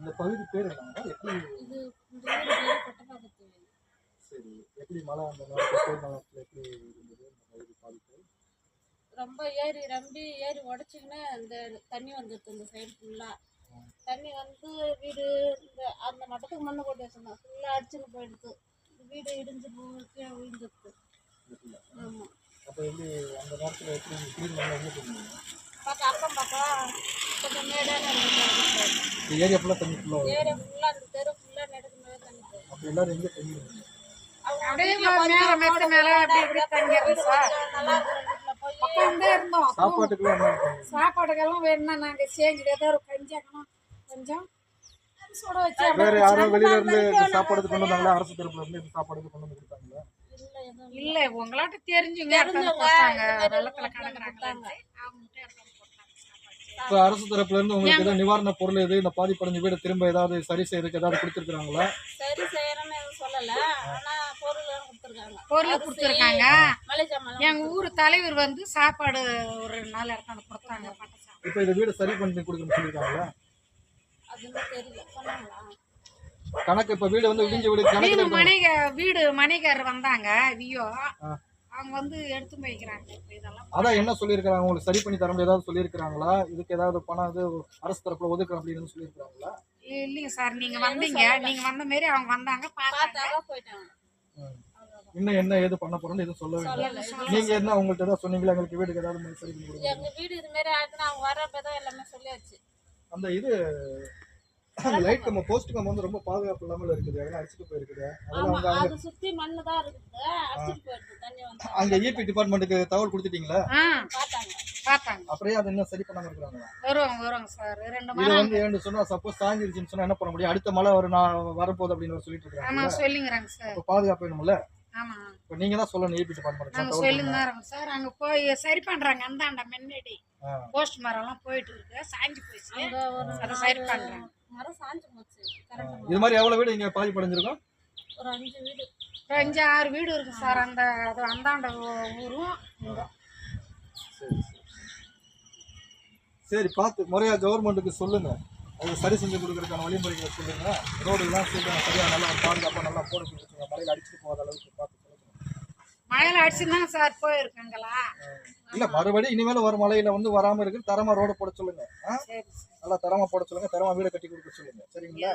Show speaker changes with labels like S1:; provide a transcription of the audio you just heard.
S1: இந்த பகுதி பேர் என்னங்க எப்படி சரி எப்படி மழை அந்த நேரத்தில் பேர் நேரத்தில் எப்படி இருந்தது? இந்த பகுதி பாதிப்பு?
S2: ரொம்ப ஏறி ரம்பி ஏறி உடச்சிக்கின்னு இந்த தண்ணி வந்துடுது இந்த சைடு ஃபுல்லாக தண்ணி வந்து வீடு இந்த அந்த மட்டத்துக்கு மண்ணு கொட்டி வச்சிருந்தோம் ஃபுல்லாக அடிச்சுன்னு போயிடுது வீடு இடிஞ்சு கீழே விழுந்துடுது ஆமாம்
S1: அப்போ எப்படி அந்த நேரத்தில் எப்படி மழை எங்கே போயிருந்தீங்க
S2: பக்கம் அக்கம் பக்கம் கொஞ்சம் மேடான
S1: ஏரியா ஃபுல்லாக தண்ணி ஃபுல்லாக
S2: ஏரியா ஃபுல்லாக அந்த தெரு ஃபுல்லாக நெடுக்கு தண்ணி போகுது.
S1: அப்போ எல்லாரும் எங்கே தண்ணி
S3: அப்படியே
S2: வீட்டுல
S3: மேல
S2: கொஞ்சம்
S3: மெத்த மேல அப்படி இப்படி தங்கிடுறோம் சார். இருந்தோம்? சாப்பாடுக்கெல்லாம் வேணும்னா நாங்க செஞ்சுட்டு ஏதோ ஒரு கஞ்சி ஆக்கணும். கொஞ்சம் சுட வச்சு அப்படியே
S1: வேற வெளியில இருந்து சாப்பாடு கொண்டு வந்தாங்களா? அரசு தரப்புல இருந்து சாப்பாடு கொண்டு வந்து கொடுத்தாங்களா?
S2: இல்லை
S3: உங்களாட்ட தெரிஞ்சுங்க வெள்ளத்துல
S2: எடுத்துட்டு வந்து
S3: கலக்குறாங்க அவங்ககிட்ட எடுத்து கொடுத்தாங்க சாப்பாடு
S1: இப்போ அரசு தரப்புல இருந்து உங்களுக்கு ஏதாவது நிவாரண பொருள் எது இந்த பாதிப்படைஞ்ச வீடு திரும்ப ஏதாவது சரி செய்யறதுக்கு ஏதாவது கொடுத்துருக்காங்களா
S2: சரி செய்யறேன்னு எதுவும் சொல்லல. ஆனா பொருள் கொடுத்துருக்காங்க.
S3: பொருள் கொடுத்துருக்காங்க. எங்க ஊர் தலைவர் வந்து சாப்பாடு ஒரு நாலு இடத்துல கொடுத்தாங்க
S1: இப்போ இந்த வீடு சரி பண்ணி கொடுக்கணும்னு
S2: சொன்னாங்களா?
S1: கணக்கு இப்போ வீடு வந்து இடிஞ்ச வீடு
S3: வீடு மணிக வீடு மணிகர் வந்தாங்க வியோ. அவங்க வந்து எடுத்து போய்க்கிறாங்க. இதெல்லாம்
S1: அதான் என்ன சொல்லியிருக்காங்க உங்களுக்கு சரி பண்ணி தர ஏதாவது சொல்லியிருக்காங்களா இதுக்கு ஏதாவது பணம் இது அரசு தரப்புல ஒதுக்குறோம் அப்படின்னு சொல்லியிருக்காங்களா
S3: இல்லைங்க சார் நீங்க வந்தீங்க. நீங்க வந்த மாரி அவங்க வந்தாங்க பார்த்தாங்க.
S2: போயிட்டாங்க.
S1: இன்னும் என்ன ஏது பண்ண போறோம்னு எதுவும் சொல்ல வேண்டாம் நீங்க என்ன உங்கள்ட்ட ஏதாவது சொன்னீங்களா? எங்களுக்கு வீடுக்கு ஏதாவது சரி பண்ணி கொடுங்க.
S2: எங்க வீடு இது மாதிரி அவங்க வர்றப்பதான் எல்லாமே சொல்லியாச்சு.
S1: அந்த இது அந்த லைட் கம்பம் போஸ்ட் கம்பம் வந்து ரொம்ப பாதுகாப்பு இல்லாமல் இருக்குது. அதெல்லாம் அடிச்சுட்டு போயிருக்குது. அதெல்லாம்
S2: ஆமா அது சுத்தி மண்ணு தான் இருக்குது. அடிச்சிட்டு போயிடுது தண்ணி வந்து
S1: அங்க இபி டிபார்ட்மெண்ட்டுக்கு தகவல் கொடுத்துட்டீங்களா?
S2: பார்த்தாங்க.
S3: பார்த்தாங்க.
S1: அப்புறம் அதை இன்னும் சரி பண்ணாம இருக்கிறாங்களா?
S3: வருவாங்க வருவாங்க சார். ரெண்டு
S1: இது
S3: மணி
S1: வந்து ஏன்னு சொன்னா சப்போஸ் சாஞ்சிருச்சுன்னு சொன்னா என்ன பண்ண முடியும்? அடுத்த மழை வரும் நான் வரப்போகுது அப்படின்னு சொல்லிட்டு
S3: ஆமா
S1: இருக்காங்க
S3: சொல்லிங்கிறாங்க சார்.
S1: பாதுகாப்பு வேணும்ல?
S3: ஆமா.
S1: இப்போ நீங்க தான் சொல்லணும் இபி டிபார்ட்மெண்ட்
S3: நாங்க சொல்லிங்க தான் இருக்கோம். சார் அங்க போய் சரி பண்றாங்க. அந்தாண்ட முன்னாடி. போஸ்ட் மரம் எல்லாம் போயிட்டு இருக்கு. சாஞ்சு
S2: ஒரு
S3: அதை சரி பண்றாங்க.
S2: மரம் சாஞ்சு போச்சு.
S1: இது மாதிரி எவ்வளவு வீடு இங்க பாதிப்படைஞ்சிருக்கும்
S2: ஒரு அஞ்சு வீடு.
S3: ஒரு அஞ்சு ஆறு வீடு இருக்கு சார். அந்த அது அந்தாண்ட ஊரும்.
S1: சரி சரி. சரி பார்த்து முறையா கவர்மெண்ட்டுக்கு சொல்லுங்க. அது சரி செஞ்சு கொடுக்கறதுக்கான வழிமுறைகளை சொல்லுங்க. ரோடுலாம் சீக்கிரம் சரியா நல்லா பாதுகாப்பாக நல்லா போட கொடுத்துருங்க. மழையில் அடிச்சுட்டு போகாத அளவுக்கு பார்த்து சொல்லுங்க
S3: மழையில அடிச்சுதாங்க சார் போயிருக்காங்களா?
S1: இல்ல மறுபடியும் இனிமேல் வர மழையில வந்து வராம இருக்கு தரமா ரோட போட சொல்லுங்க. நல்லா தரமா போட சொல்லுங்க தரமா வீடை கட்டி கொடுக்க சொல்லுங்க. சரிங்களா?